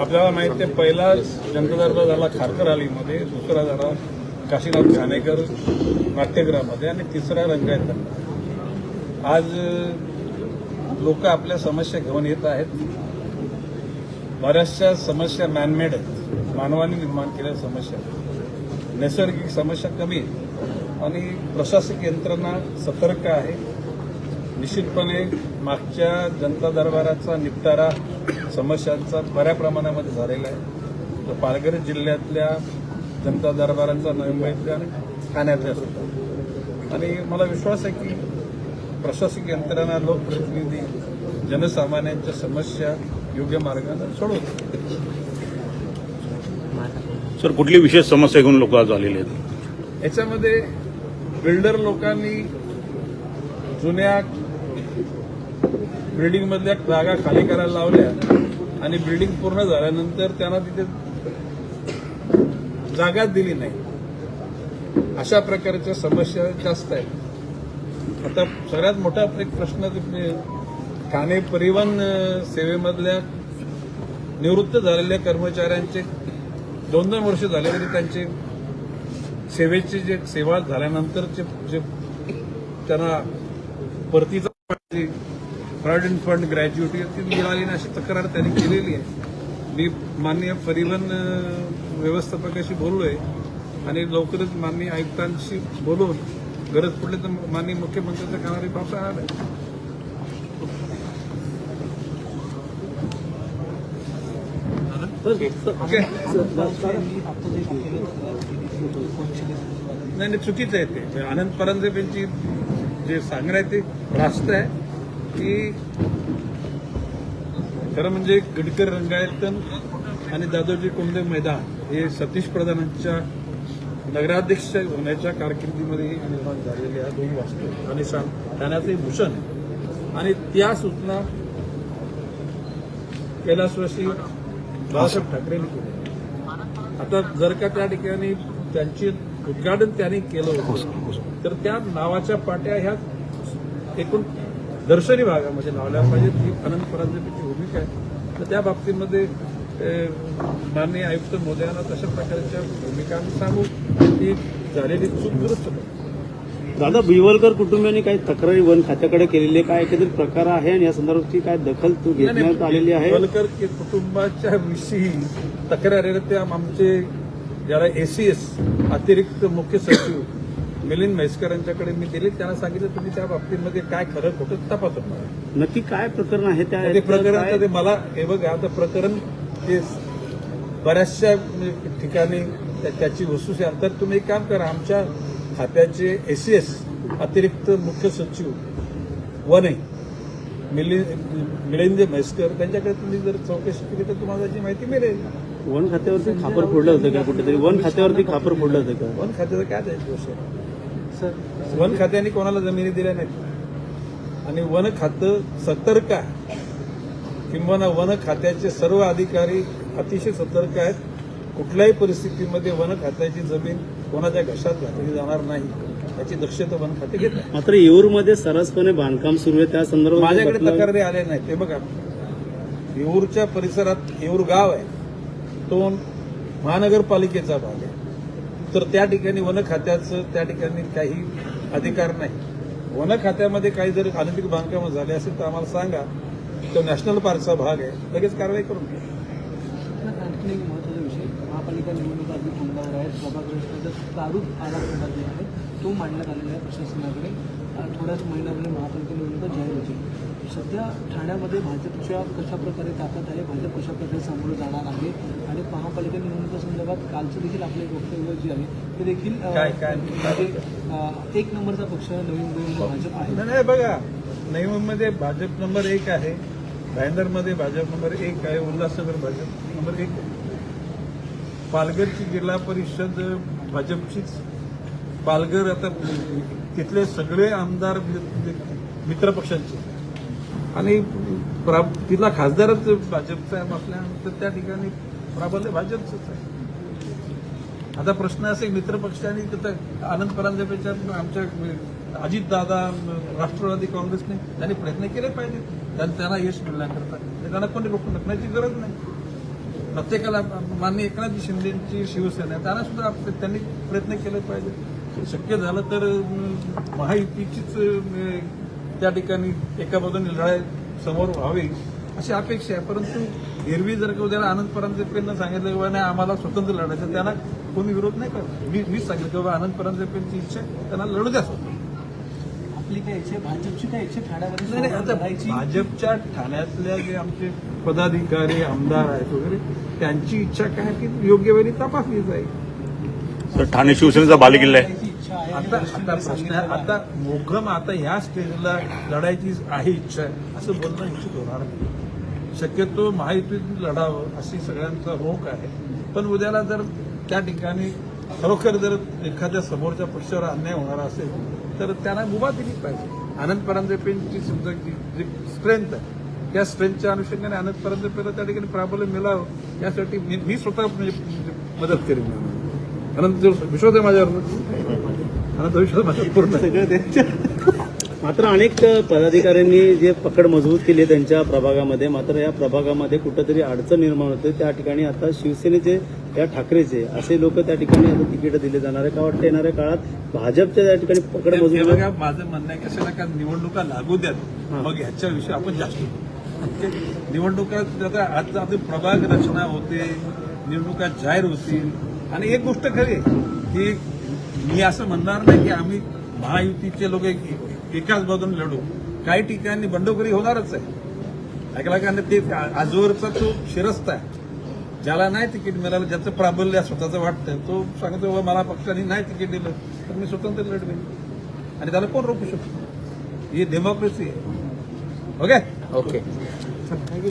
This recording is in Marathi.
आपल्याला माहिती आहे पहिला जनता दरबार झाला खारकर अलीमध्ये दुसरा झाला काशीनाथ घाणेकर नाट्यगृहामध्ये आणि तिसरा रंगायत. आज लोक आपल्या समस्या घेऊन येत आहेत. बऱ्याचशा समस्या मॅनमेड आहेत. मानवाने निर्माण केलेल्या समस्या नैसर्गिक समस्या कमी आणि प्रशासकीय यंत्रणा सतर्क आहे. निश्चितपणे मागच्या जनता दरबाराचा निपटारा समस्यांचा बऱ्या प्रमाणामध्ये झालेला आहे. तो पालघर जिल्ह्यातल्या जनता दरबारांचा नवी मुंबईतल्या आणि ठाण्यातल्या सुद्धा. आणि मला विश्वास आहे की प्रशासकीय यंत्रणा लोकप्रतिनिधी जनसामान्यांच्या समस्या योग्य मार्गाने सोडवतील. सर कुठली विशेष समस्या घेऊन लोक आज आलेले आहेत? याच्यामध्ये बिल्डर लोकांनी जुन्या बिल्डिंग मधल्या जागा खाली करायला लावल्या आणि बिल्डिंग पूर्ण झाल्यानंतर त्यांना तिथे जागाच दिली नाही. अशा प्रकारच्या समस्या जास्त आहेत. आता सगळ्यात मोठा एक प्रश्न ठाणे परिवहन सेवेमधल्या निवृत्त झालेल्या कर्मचाऱ्यांचे दोन दोन वर्ष झाले तरी त्यांचे सेवेची जे सेवा झाल्यानंतरचे जे त्यांना परतीचा प्रॉव्हिडंट फंड ग्रॅज्युएटी ती मिळाली नाही अशी तक्रार त्यांनी केलेली आहे. मी माननीय परिवहन व्यवस्थापकाशी व्यवस्थापकाशी बोललोय आणि लवकरच माननीय आयुक्तांशी बोलून गरज पडली तर माननीय मुख्यमंत्र्यांच्या कानारी पावसा राहणार आहे. नाही नाही चुकीचं आहे ते. आनंद परांजपेंची जे सांगणं आहे ते रास्त आहे. की खरं म्हणजे गडकर रंगायतन आणि दादोजी कोंडे मैदान हे सतीश प्रधानांच्या नगराध्यक्ष होण्याच्या कारकिर्दीमध्ये निर्माण झालेले या दोन वास्तू आणि ठाण्याचे भूषण. आणि त्या सूचना कैलासवासी बाळासाहेब ठाकरेंनी केल्या. आता जर का त्या ठिकाणी त्यांची उद्घाटन त्यांनी केलं होतं तर त्या नावाच्या पाट्या ह्या एकूण दर्शनी भागामध्ये लावल्या पाहिजेत. ही अनंत परांजपेची भूमिका आहे. तर त्या बाबतीमध्ये माननीय आयुक्त मोदयांना तशा प्रकारच्या भूमिका सांगू? ती झालेली चूक दुरुस्त दादा बिवलकर कुटुंबियांनी काही तक्रारी वन खात्याकडे केलेली काय एकंदरीत प्रकार आहे? आणि या संदर्भाची काय दखल तू घेण्यात आलेली आहे? वलकर के कुटुंबाच्या विषयी तक्रारी त्या आमचे ज्याला एसीएस अतिरिक्त मुख्य सचिव मिलिंद म्हैसकर यांच्याकडे मी दिले त्यांना सांगितलं तुम्ही त्या बाबतीमध्ये काय खरं खोटं तपासून. नक्की काय प्रकरण आहे त्या ते प्रकरण ते मला हे बघा आता प्रकरण ते बऱ्याचशा म्हणजे ठिकाणी त्या- त्याची वस्तू तर तुम्ही एक काम करा आमच्या खात्याचे एसीएस अतिरिक्त मुख्य सचिव वने मिलिंद म्हैसकर त्यांच्याकडे तुम्ही जर चौकशी केली तर तुम्हाला त्याची माहिती मिळेल. वन खात्यावरती खापर फोडलं होतं का कुठेतरी? वन खात्यावरती खापर फोडलं होतं का? वन खात्याचं काय त्याची दोष आहे वन खात्याने कोणाला जमिनी दिल्या नाहीत? आणि वन खातं सतर्क आहे. किंवा वन खात्याचे सर्व अधिकारी अतिशय सतर्क आहेत. कुठल्याही परिस्थितीमध्ये वन खात्याची जमीन कोणाच्या घशात घातली जाणार नाही याची दक्षता वन खाते घेत मात्र येऊरमध्ये सरसपणे बांधकाम सुरू आहे. त्या संदर्भात माझ्याकडे तक्रारी आल्या नाही ते बघा. येऊरच्या परिसरात येऊर गाव आहे. तो महानगरपालिकेचा भाग आहे. तर त्या ठिकाणी वन खात्याचं त्या ठिकाणी काही अधिकार नाही. वन खात्यामध्ये काही जर अनधिक बांधकामं झाले असेल तर आम्हाला सांगा तो नॅशनल पार्कचा भाग आहे लगेच कारवाई करून घ्या. एक महत्त्वाचा विषय महापालिका निवडणूक अगदी तोंडावर आहे प्रभागग्रस्ताचा प्रारूप आराखडा जो आहे तो मांडण्यात आलेला आहे प्रशासनाकडे. थोड्याच महिन्यामध्ये महापालिका निवडणुका जाहीर होतील सध्या ठाण्यामध्ये भाजपच्या कशा प्रकारे ताकद आहे भाजप कशा प्रकारे सामोरं जाणार आहे आणि महापालिका निवडणुकीसंदर्भात कालचं देखील आपलं एक वक्तव्य जे आहे ते देखील अं, काय- काय- म्हणजे, एक नंबरचा पक्ष नवी मुंबईमध्ये भाजप आहे. नाही नाही, बघा नवी मुंबईमध्ये भाजप नंबर एक आहे भाईंदरमध्ये भाजप नंबर एक आहे उल्हासनगर भाजप नंबर एक आहे. पालघरची जिल्हा परिषद भाजपचीच पालघर आता तिथले सगळे आमदार मित्र पक्षांचे. आणि प्रा- तिथला खासदारच भाजपचा आहे त्या ठिकाणी प्राबल्य भाजपचंच आहे. आता प्रश्न असे मित्र पक्षांनी तिथं आनंद परांजपेच्या आमच्या अजितदादा राष्ट्रवादी काँग्रेसने त्यांनी प्रयत्न केले पाहिजे त्यांना त्यांना यश मिळण्याकरता ते म्हणजे त्यांना कोणी रोखून टाकण्याची गरज नाही. प्रत्येकाला माननीय एकनाथ शिंदेची शिवसेना त्यांना सुद्धा त्यांनी प्रयत्न केले पाहिजे. शक्य झालं तर महायुतीचीच त्या ठिकाणी एका बाजूने लढाई समोर व्हावी अशी अपेक्षा आहे. परंतु एरवी जर का उद्याला आनंद परांजपेंना सांगितलं की बाबा नाही आम्हाला स्वतंत्र लढायचं त्यांना कोणी विरोध नाही करत. मी मीच सांगितलं की बाबा आनंद परांजपेंची इच्छा आहे, त्यांना लढू द्या स्वतंत्र. आपली काय इच्छा आहे? भाजपची काय इच्छा आहे? ठाण्यामध्ये नाही नाही, आता भाजपच्या ठाण्यातल्या जे आमचे पदाधिकारी आमदार आहेत वगैरे त्यांची इच्छा काय की योग्य वेळी तपासली जाईल? ठाणे शिवसेनेचा बालेकिल्ला आहे. आता आता प्रश्न आहे, आता मोघम आता ह्या स्टेजला लढायची आहे इच्छा आहे असं बोलणं निश्चित होणार नाही. शक्यतो महायुतीत लढावं अशी सगळ्यांचा रोख आहे. पण उद्याला जर त्या ठिकाणी खरोखर जर एखाद्या समोरच्या पक्षावर अन्याय होणार असेल तर त्यांना मुभा दिली पाहिजे. आनंद परांजपेंची समजा जी जी स्ट्रेंथ आहे त्या स्ट्रेंथच्या अनुषंगाने आनंद परांजपेला त्या ठिकाणी प्राबल्य मिळावं यासाठी मी मी स्वतः म्हणजे म्हणजे मदत करेन. आनंद विश्वास आहे माझ्यावर आनंद विश्वास माझ्यावर पूर्ण आहे. सगळं त्यांच्या मात्र अनेक पदाधिकाऱ्यांनी जे पकड मजबूत केली आहे त्यांच्या प्रभागामध्ये मात्र या प्रभागामध्ये कुठंतरी अडचण निर्माण होते त्या ठिकाणी आता शिवसेनेचे या ठाकरेचे असे लोक त्या ठिकाणी आता तिकीट दिले जाणार आहे का वाटतं येणाऱ्या काळात भाजपच्या त्या ठिकाणी पकड मजबूत माझं म्हणणं आहे कशाला का निवडणुका लागू द्यात. मग ह्याच्याविषयी आपण जास्त बोलू. ओके? निवडणुका आता आज आपली प्रभाग रचना होते निवडणुका जाहीर होतील आणि एक गोष्ट खरी की मी असं म्हणणार नाही की आम्ही महायुतीचे लोक एक- एकाच बाजूने लढू. काही ठिकाणी बंडखोरी होणारच आहे. ऐकला का नाही? ते आजवरचा तो शिरस्ता आहे. ज्याला नाही तिकीट मिळालं ज्याचं प्राबल्य स्वतःचं वाटतं तो सांगतो "बाबा, मला पक्षाने नाही तिकीट दिलं तर मी स्वतंत्र लढवेन. आणि त्याला कोण रोखू शकतो? ही डेमोक्रेसी आहे. ओके? ओके. Thank you.